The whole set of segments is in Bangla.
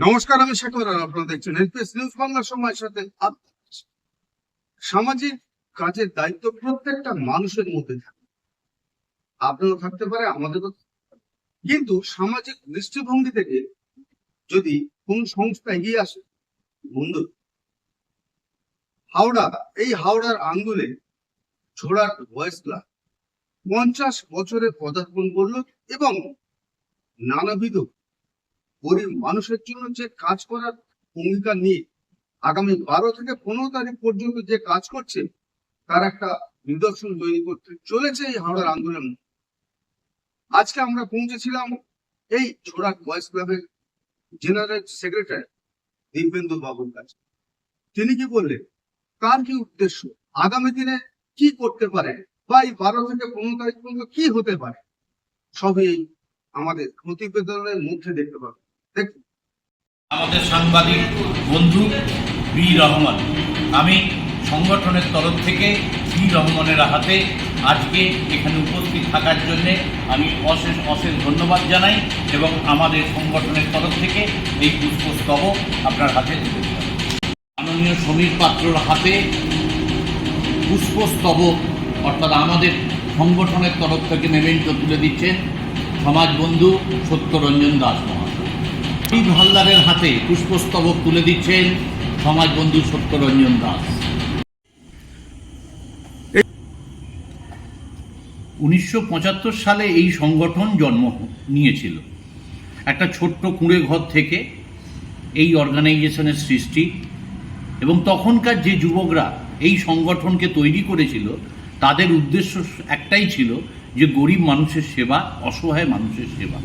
নমস্কার, আমি শেখর আর আপনারা দেখছেন এলপিএস নিউজ বাংলার সময়ের সাথে। সামাজিক কাজের দায়িত্ব প্রত্যেকটা মানুষের মধ্যে থাকে। আপনারও থাকতে পারে, আমাদেরও কিন্তু সামাজিক দৃষ্টিভঙ্গি থেকে যদি কোন সংস্থা এগিয়ে আসে, বন্ধু, হাওড়া, এই হাওড়ার আঙ্গুলে ছোড়ার ভয়েস ক্লাব পঞ্চাশ বছরে পদার্পণ করল এবং নানাবিধ গরিব মানুষের জন্য যে কাজ করার ভূমিকা নিয়ে আগামী বারো থেকে পনেরো তারিখ পর্যন্ত যে কাজ করছে, তার একটা নিদর্শন তৈরি করতে চলেছে এই হাওড়ার আন্দোলন। আজকে আমরা পৌঁছেছিলাম এই ছোড়া বয়েস ক্লাবের জেনারেল সেক্রেটারি দিব্যেন্দু বাবুর কাছে। তিনি কি বললেন? কার কি উদ্দেশ্য? আগামী দিনে কি করতে পারে? বা এই বারো থেকে পনেরো তারিখ পর্যন্ত কি হতে পারে? সবই আমাদের প্রতিবেদনের মধ্যে দেখতে পাবে আমাদের সাংবাদিক, বন্ধু বি রহমান। আমি সংগঠনের তরফ থেকে বি রহমানের হাতে আজকে এখানে উপস্থিত থাকার জন্য আমি অশেষ অশেষ ধন্যবাদ জানাই এবং আমাদের সংগঠনের তরফ থেকে এই পুষ্পস্তবক আপনার হাতে তুলে দিলাম। মাননীয় সমীর পাত্রর হাতে পুষ্পস্তবক, অর্থাৎ আমাদের সংগঠনের তরফ থেকে মেমেন্টো তুলে দিচ্ছেন সমাজবন্ধু সত্যরঞ্জন দাস মহাশয় হালদারের হাতে পুষ্পস্তবক তুলে দিচ্ছেন সমাজবন্ধু সত্যরঞ্জন দাস। উনিশশো পঁচাত্তর সালে এই সংগঠন জন্ম নিয়েছিল। একটা ছোট্ট কুঁড়ে ঘর থেকে এই অর্গানাইজেশনের সৃষ্টি এবং তখনকার যে যুবকরা এই সংগঠনকে তৈরি করেছিল, তাদের উদ্দেশ্য একটাই ছিল যে গরিব মানুষের সেবা, অসহায় মানুষের সেবা।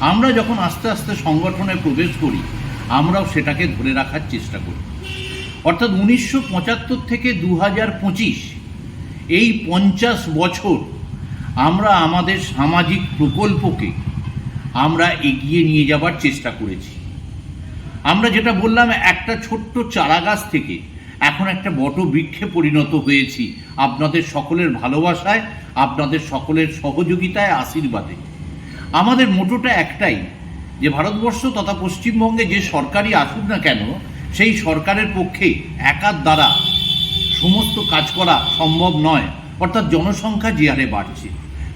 আমরা যখন আস্তে আস্তে সংগঠনে প্রবেশ করি, আমরাও সেটাকে ধরে রাখার চেষ্টা করি। অর্থাৎ উনিশশো পঁচাত্তর থেকে দু হাজার পঁচিশ এই পঞ্চাশ বছর আমরা আমাদের সামাজিক প্রকল্পকে আমরা এগিয়ে নিয়ে যাবার চেষ্টা করেছি। আমরা যেটা বললাম, একটা ছোট্ট চারা গাছ থেকে এখন একটা বট বৃক্ষে পরিণত হয়েছি। আপনাদের সকলের ভালোবাসায়, আপনাদের সকলের সহযোগিতায়, আশীর্বাদে। আমাদের মোটোটা একটাই, যে ভারতবর্ষ তথা পশ্চিমবঙ্গে যে সরকারই আসুক না কেন, সেই সরকারের পক্ষে একার দ্বারা সমস্ত কাজ করা সম্ভব নয়। অর্থাৎ জনসংখ্যা যে হারে বাড়ছে,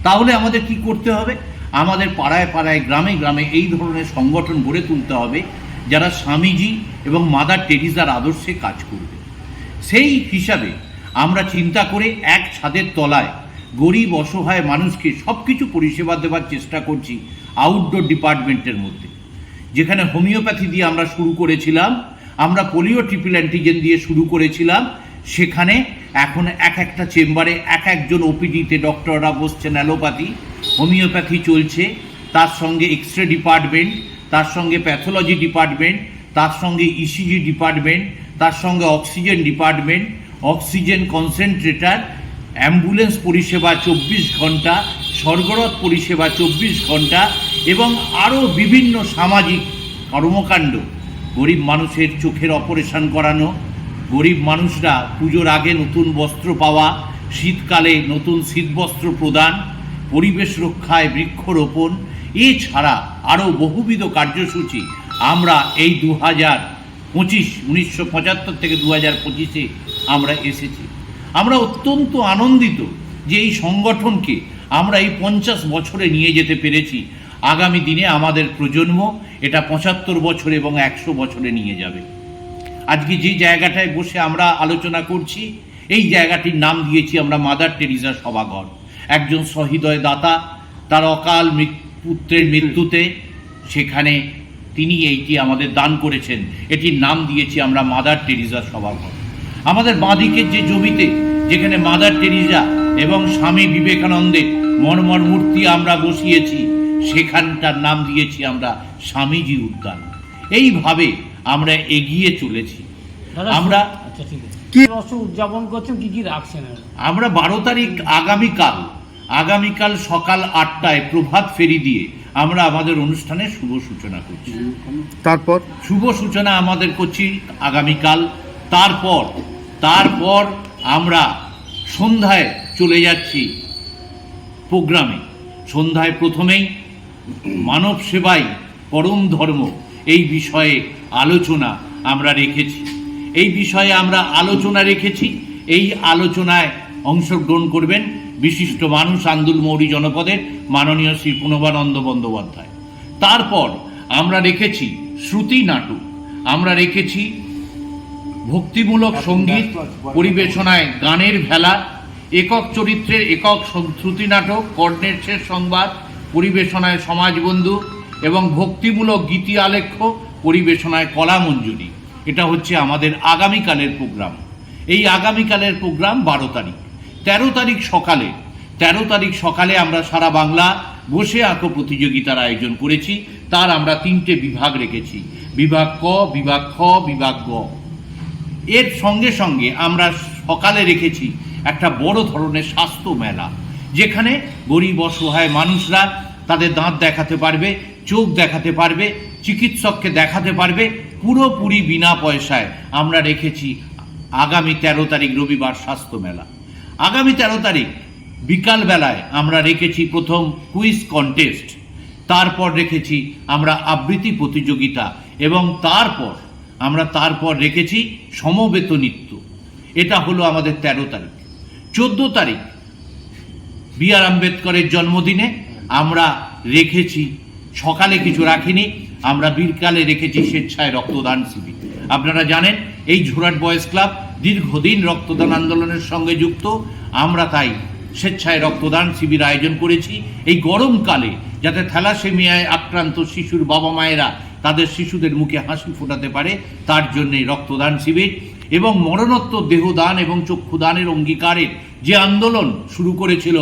তাহলে আমাদের কি করতে হবে? আমাদের পাড়ায় পাড়ায়, গ্রামে গ্রামে এই ধরনের সংগঠন গড়ে তুলতে হবে, যারা স্বামীজি এবং মাদার টেরিজার আদর্শে কাজ করবে। সেই হিসাবে আমরা চিন্তা করে এক ছাদের তলায় গরিব, অসহায় মানুষকে সব কিছু পরিষেবা দেওয়ার চেষ্টা করছি আউটডোর ডিপার্টমেন্টের মধ্যে। যেখানে হোমিওপ্যাথি দিয়ে আমরা শুরু করেছিলাম, আমরা পোলিও ট্রিপল অ্যান্টিজেন দিয়ে শুরু করেছিলাম, সেখানে এখন এক একটা চেম্বারে এক একজন ওপিডিতে ডক্টররা বসছেন, অ্যালোপ্যাথি, হোমিওপ্যাথি চলছে, তার সঙ্গে এক্স রে ডিপার্টমেন্ট তার সঙ্গে প্যাথোলজি ডিপার্টমেন্ট তার সঙ্গে ইসিজি ডিপার্টমেন্ট তার সঙ্গে oxygen department oxygen concentrator ambulance পরিষেবা চব্বিশ ঘণ্টা, স্বর্গরথ পরিষেবা চব্বিশ ঘণ্টা এবং আরও বিভিন্ন সামাজিক কর্মকাণ্ড। গরিব মানুষের চোখের অপারেশন করানো, গরিব মানুষরা পুজোর আগে নতুন বস্ত্র পাওয়া, শীতকালে নতুন শীতবস্ত্র প্রদান, পরিবেশ রক্ষায় বৃক্ষরোপণ, এছাড়া আরও বহুবিধ কার্যসূচি। আমরা এই দু হাজার পঁচিশ, উনিশশো পঁচাত্তর থেকে দু হাজার পঁচিশে আমরা এসেছি। আমরা অত্যন্ত আনন্দিত যে এই সংগঠনকে আমরা এই পঞ্চাশ বছরে নিয়ে যেতে পেরেছি। আগামী দিনে আমাদের প্রজন্ম এটা পঁচাত্তর বছর এবং একশো বছরে নিয়ে যাবে। আজকে যে জায়গাটায় বসে আমরা আলোচনা করছি, এই জায়গাটির নাম দিয়েছি আমরা মাদার টেরিজা সভাঘর। একজন সহৃদয় দাতা তার অকাল পুত্রের মৃত্যুতে সেখানে তিনি এইটি আমাদের দান করেছেন। এটির নাম দিয়েছি আমরা মাদার টেরিজা সভাঘর। আমাদের বাঁদিকের যে জমিতে যেখানে মাদার টেরিজা এবং স্বামী বিবেকানন্দের মর্মর মূর্তি আমরা বসিয়েছি সেখানটার নাম দিয়েছি আমরা স্বামীজি উদ্যান। এইভাবে আমরা এগিয়ে চলেছি। আমরা আচ্ছা কি- উদযাপন করছেন? কি কি রাখছেন? আমরা বারো তারিখ আগামীকাল আগামীকাল সকাল আটটায় প্রভাত ফেরি দিয়ে আমরা আমাদের অনুষ্ঠানের শুভ সূচনা করছি। তারপর? শুভ সূচনা আমাদের করছি আগামীকাল। তারপর তারপর আমরা সন্ধ্যায় চলে যাচ্ছি প্রোগ্রামে। সন্ধ্যায় প্রথমেই মানব সেবাই পরম ধর্ম। এই বিষয়ে আলোচনা আমরা রেখেছি। এই বিষয়ে আমরা আলোচনা রেখেছি। এই আলোচনায় অংশগ্রহণ করবেন বিশিষ্ট মানুষ আন্দুল মৌরি জনপদের মাননীয় শ্রী প্রণবানন্দ বন্দ্যোপাধ্যায়। তারপর আমরা রেখেছি শ্রুতি নাটক। আমরা রেখেছি ভক্তিমূলক সংগীত পরিবেশনায় গানের ভেলা, একক চরিত্রের একক শ্রুতি নাটক, কর্ণের শেষ সংবাদ, পরিবেশনায় সমাজবন্ধু এবং ভক্তিমূলক গীতি আলেখ্য, পরিবেশনায় কলা মঞ্জুরি। এটা হচ্ছে আমাদের আগামীকালের প্রোগ্রাম। এই আগামীকালের প্রোগ্রাম বারো তারিখ। তেরো তারিখ সকালে, তেরো তারিখ সকালে আমরা সারা বাংলা বসে আঁকো প্রতিযোগিতার আয়োজন করেছি। তার আমরা তিনটে বিভাগ রেখেছি। বিভাগ ক, বিভাগ খ, বিভাগ গ। এর সঙ্গে সঙ্গে আমরা সকালে রেখেছি একটা বড় ধরনের স্বাস্থ্য মেলা, যেখানে গরিব অসহায় মানুষরা তাদের দাঁত দেখাতে পারবে, চোখ দেখাতে পারবে, চিকিৎসককে দেখাতে পারবে, পুরোপুরি বিনা পয়সায় আমরা রেখেছি আগামী তেরো তারিখ রবিবার স্বাস্থ্য মেলা। আগামী তেরো তারিখ বিকাল বেলায় আমরা রেখেছি প্রথম কুইজ কন্টেস্ট, তারপর রেখেছি আমরা আবৃত্তি প্রতিযোগিতা এবং তারপর আমরা তারপর রেখেছি সমবেত নৃত্য। এটা হলো আমাদের তেরো তারিখ। চোদ্দ তারিখ, বি আর আম্বেদকরের জন্মদিনে আমরা রেখেছি, সকালে কিছু রাখিনি, আমরা বিরকালে রেখেছি স্বেচ্ছায় রক্তদান শিবির। আপনারা জানেন, এই ঝোরাট বয়েজ ক্লাব দীর্ঘদিন রক্তদান আন্দোলনের সঙ্গে যুক্ত। আমরা তাই স্বেচ্ছায় রক্তদান শিবির আয়োজন করেছি। এই গরমকালে যাতে থ্যালাসেমিয়ায় আক্রান্ত শিশুর বাবা মায়েরা তাদের শিশুদের মুখে হাসি ফোটাতে পারে, তার জন্য রক্তদান শিবির এবং মরণোত্তর দেহদান এবং চক্ষুদানের অঙ্গীকারের যে আন্দোলন শুরু করেছিল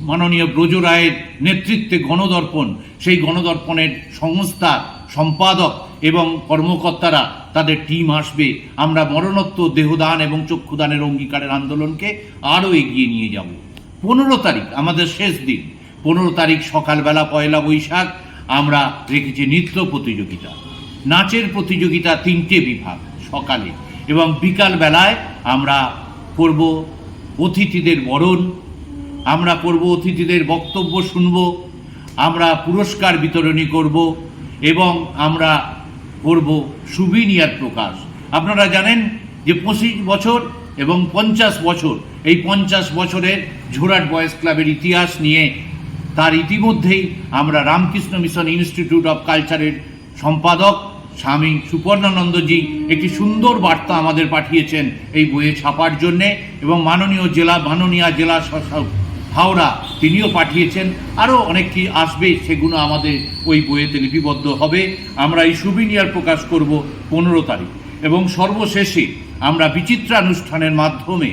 মাননীয় ব্রজ রায়ের নেতৃত্বে গণদর্পণ, সেই গণদর্পণের সংস্থা, সম্পাদক এবং কর্মকর্তারা তাদের টিম আসবে। আমরা মরণোত্তর দেহদান এবং চক্ষুদানের অঙ্গীকারের আন্দোলনকে আরও এগিয়ে নিয়ে যাব। পনেরো তারিখ, আমাদের শেষ দিন। পনেরো তারিখ সকালবেলা পয়লা বৈশাখ আমরা রেখেছি নৃত্য প্রতিযোগিতা। নাচের প্রতিযোগিতা তিনটে বিভাগ, সকালে এবং বিকাল বেলায় আমরা করব অতিথিদের বরণ, আমরা করব অতিথিদের বক্তব্য শুনব, আমরা পুরস্কার বিতরণী করব এবং আমরা করব সুবিনিয়ার প্রকাশ। আপনারা জানেন যে পঁচিশ বছর এবং পঞ্চাশ বছর, এই পঞ্চাশ বছরের ঝোরাট বয়েজ ক্লাবের ইতিহাস নিয়ে তার ইতিমধ্যেই আমরা রামকৃষ্ণ মিশন ইনস্টিটিউট অফ কালচারের সম্পাদক স্বামী সুপর্ণানন্দজি একটি সুন্দর বার্তা আমাদের পাঠিয়েছেন এই বইয়ে ছাপার জন্যে এবং মাননীয় জেলা মাননীয় জেলা হাওড়া তিনিও পাঠিয়েছেন। আরও অনেক কি আসবে সেগুলো আমাদের ওই বইয়েতে লিপিবদ্ধ হবে। আমরা এই সুবিনিয়ার প্রকাশ করব পনেরো তারিখ এবং সর্বশেষে আমরা বিচিত্রানুষ্ঠানের মাধ্যমে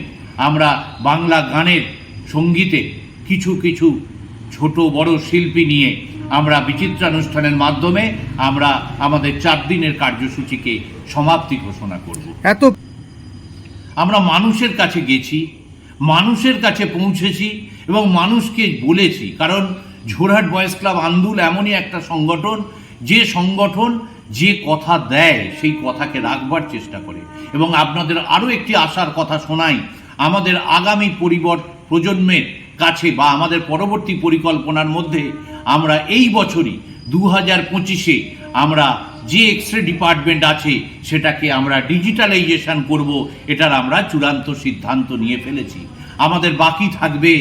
আমরা বাংলা গানের সঙ্গীতে কিছু কিছু ছোট বড় শিল্পী নিয়ে আমরা বিচিত্রানুষ্ঠানের মাধ্যমে আমরা আমাদের চার দিনের কার্যসূচিকে সমাপ্তি ঘোষণা করব। এত আমরা মানুষের কাছে গেছি মানুষের কাছে পৌঁছেছি এবং মানুষকে বলেছি কারণ ঝোরহাট বয়েজ ক্লাব আন্দুল এমনই একটা সংগঠন যে সংগঠন যে কথা দেয় সেই কথাকে রাখবার চেষ্টা করে। এবং আপনাদের আরও একটি আশার কথা শোনাই আমাদের আগামী পরিবর প্রজন্মের কাছে বা আমাদের পরবর্তী পরিকল্পনার মধ্যে আমরা এই বছরই দু হাজার পঁচিশে আমরা যে এক্স রে ডিপার্টমেন্ট আছে, সেটাকে আমরা ডিজিটালাইজেশন করব, এটার আমরা চূড়ান্ত সিদ্ধান্ত নিয়ে ফেলেছি। আমাদের বাকি থাকবে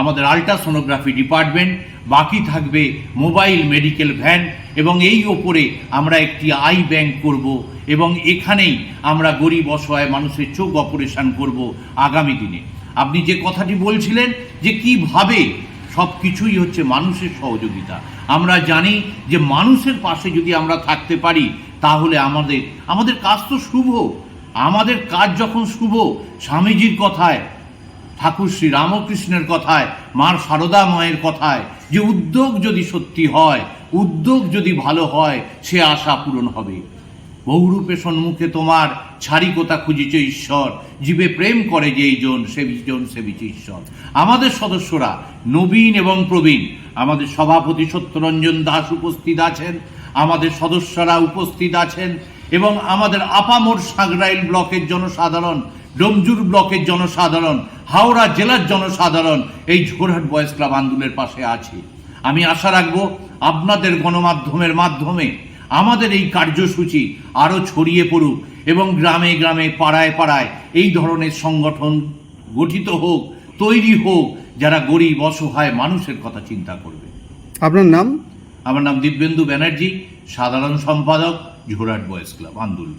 আমাদের আল্ট্রাসোনোগ্রাফি ডিপার্টমেন্ট বাকি থাকবে মোবাইল মেডিকেল ভ্যান এবং এই ওপরে আমরা একটি আই ব্যাংক করব, এবং এখানেই আমরা গরিব, অসহায় মানুষের চোখ অপারেশন করব আগামী দিনে। আপনি যে কথাটি বলছিলেন যে কীভাবে সব কিছুই হচ্ছে মানুষের সহযোগিতা। আমরা জানি যে মানুষের পাশে যদি আমরা থাকতে পারি, তাহলে আমাদের আমাদের কাজ তো শুভ। আমাদের কাজ যখন শুভ, স্বামীজির কথায়, ঠাকুর শ্রী রামকৃষ্ণের কথায় মার সারদা মায়ের কথায়, যে উদ্যোগ যদি সত্যি হয়, উদ্যোগ যদি ভালো হয়, সে আশা পূরণ হবে। বহুরূপে সম্মুখে তোমার ছাড়ি কোথা খুঁজিছে ঈশ্বর। জীবে প্রেম করে যেই জন, সে জন সেবিছে ঈশ্বর। আমাদের সদস্যরা নবীন এবং প্রবীণ। আমাদের সভাপতি সত্যরঞ্জন দাস উপস্থিত আছেন। আমাদের সদস্যরা উপস্থিত আছেন এবং আমাদের আপামোর সাগরাইল ব্লকের জনসাধারণ, ডোমজুর ব্লকের জনসাধারণ, হাওড়া জেলার জনসাধারণ এই ঝোরহাট বয়েজ ক্লাব আন্দোলনের পাশে আছে। আমি আশা রাখব আপনাদের গণমাধ্যমের মাধ্যমে আমাদের এই কার্যসূচি আরও ছড়িয়ে পড়ুক এবং গ্রামে গ্রামে পাড়ায় পাড়ায় এই ধরনের সংগঠন গঠিত হোক তৈরি হোক যারা গরিব অসহায় মানুষের কথা চিন্তা করবে। আপনার নাম? আমার নাম দিব্যেন্দু ব্যানার্জি সাধারণ সম্পাদক ঝোরাট বয়েস ক্লাব আন্দোলন